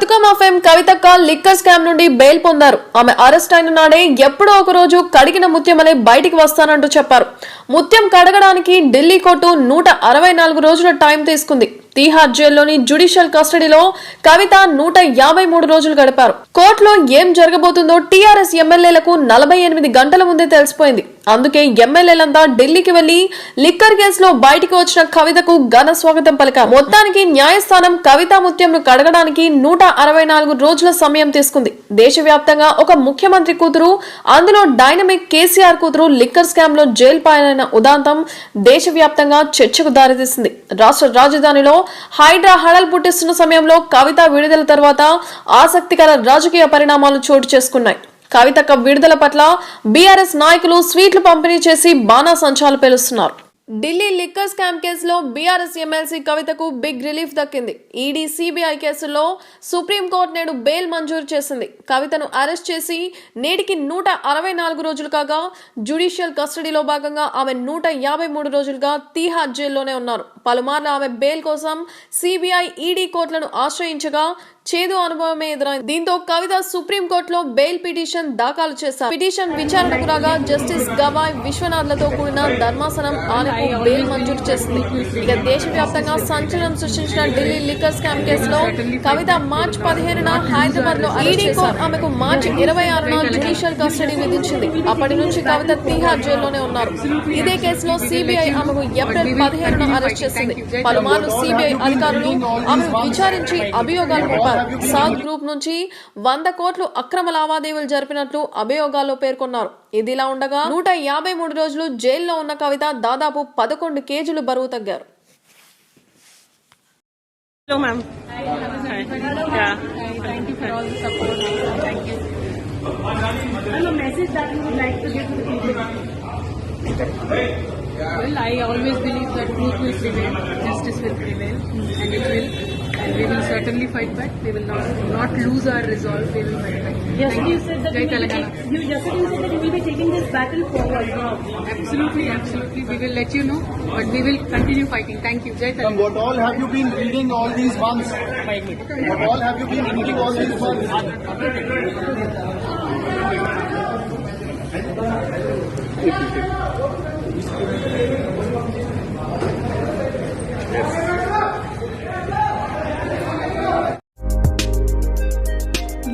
Bathukamma fame కవితక్క liquor scam నుండి bail పొందారు. ఆమె అరెస్ట్ అయిన నాడే ఎప్పుడో ఒక రోజు కడిగిన ముత్యమలే బయటికి వస్తానంటూ చెప్పారు. ముత్యం కడగడానికి ఢిల్లీ కోర్టు నూట అరవై నాలుగు రోజుల టైం తీసుకుంది. తీహార్ జైల్లోని జ్యుడిషియల్ కస్టడీలో కవిత నూట యాభై మూడు రోజులు గడిపారు. కోర్టులో ఏం జరగబోతుందో టీఆర్ఎస్ ఎమ్మెల్యేలకు నలభై ఎనిమిది గంటల ముందే తెలిసిపోయింది. అందుకే ఎమ్మెల్యేలంతా ఢిల్లీకి వెళ్ళి లిక్కర్ కేసులో బయటికి వచ్చిన కవితకు ఘన స్వాగతం పలికారు. మొత్తానికి న్యాయస్థానం కవితా ముత్యంను కడగడానికి నూట అరవై నాలుగు రోజుల సమయం తీసుకుంది. దేశవ్యాప్తంగా ఒక ముఖ్యమంత్రి కూతురు అందులో డైనమిక్ కేసీఆర్ కూతురు లిక్కర్ స్కామ్లో జైలు పాలైన ఉదాంతం దేశవ్యాప్తంగా చర్చకు దారితీసింది. రాష్ట్ర రాజధానిలో హైడ్రా హడల్ పుట్టిస్తున్న సమయంలో కవిత విడుదల తర్వాత ఆసక్తికర రాజకీయ పరిణామాలు చోటు చేసుకున్నాయి. కవిత విడుదల పట్ల బీఆర్ఎస్ నాయకులు స్వీట్లు పంపిణీ చేసి బాణా సంచాలు పేలుస్తున్నారు. ఢిల్లీ లిక్కర్ స్కామ్ కేసులో బీఆర్ఎస్ ఎమ్మెల్సీ కవితకు బిగ్ రిలీఫ్ దక్కింది. ఈడీ సిబిఐ కేసులో సుప్రీంకోర్టు నేడు బెయిల్ మంజూరు చేసింది. కవితను అరెస్ట్ చేసి నేటికి నూట అరవై నాలుగు రోజులు కాగా జ్యుడిషియల్ కస్టడీలో భాగంగా ఆమె నూట యాభై మూడు రోజులుగా తీహార్ జైల్లోనే ఉన్నారు. పలుమార్లు ఆమె బెయిల్ కోసం సిబిఐ ఈడీ కోర్టులను ఆశ్రయించగా చేదు అనుభవమే ఎదురైంది. దీంతో కవిత సుప్రీం కోర్టులో బెయిల్ పిటిషన్ దాఖలు చేశారు. పిటిషన్ విచారణకు రాగా జస్టిస్ గవాయ్ విశ్వనాథ్లతో కూడిన ధర్మాసనం ఆలయం బెయిల్ మంజూరు చేసింది ఇక దేశవ్యాప్తంగా సంచలనం సృష్టించిన ఢిల్లీ లిక్కర్ స్కామ్ కేసులో కవిత మార్చ్ పదిహేనున హైదరాబాద్లో ఈడీ కోర్టు ఆమెకు మార్చ్ ఇరవై ఆరున జ్యుడిషియల్ కస్టడీ విధించింది. అప్పటి నుంచి కవిత తీహార్ జైల్లోనే ఉన్నారు. ఇదే కేసులో సిబిఐ ఆమెకు ఏప్రిల్ పదిహేనున అరెస్ట్ చేసింది. పలుమార్లు సిబిఐ అధికారులు ఆమెను విచారించి అభియోగాలు మోపారు సౌత్ గ్రూప్ నుంచి వంద కోట్లు అక్రమ లావాదేవీలు జరిపినట్లు అభియోగాల్లో పేర్కొన్నారు. ఇదిలా ఉండగా నూట యాభై మూడు రోజులు జైల్లో ఉన్న కవిత దాదాపు పదకొండు కేజీలు బరువు తగ్గారు. Well, I always believe that truth will prevail, justice will prevail, and it will. And we will certainly fight back. We will not not lose our resolve. We will fight back. Yesterday you said that Jai you will, be take, you, yesterday you said that you will be taking this battle forward. Absolutely, absolutely. We will let you know, but we will continue fighting. Thank you. Jai And Telangana. what all have you been reading all these months? What all have you been reading all these months?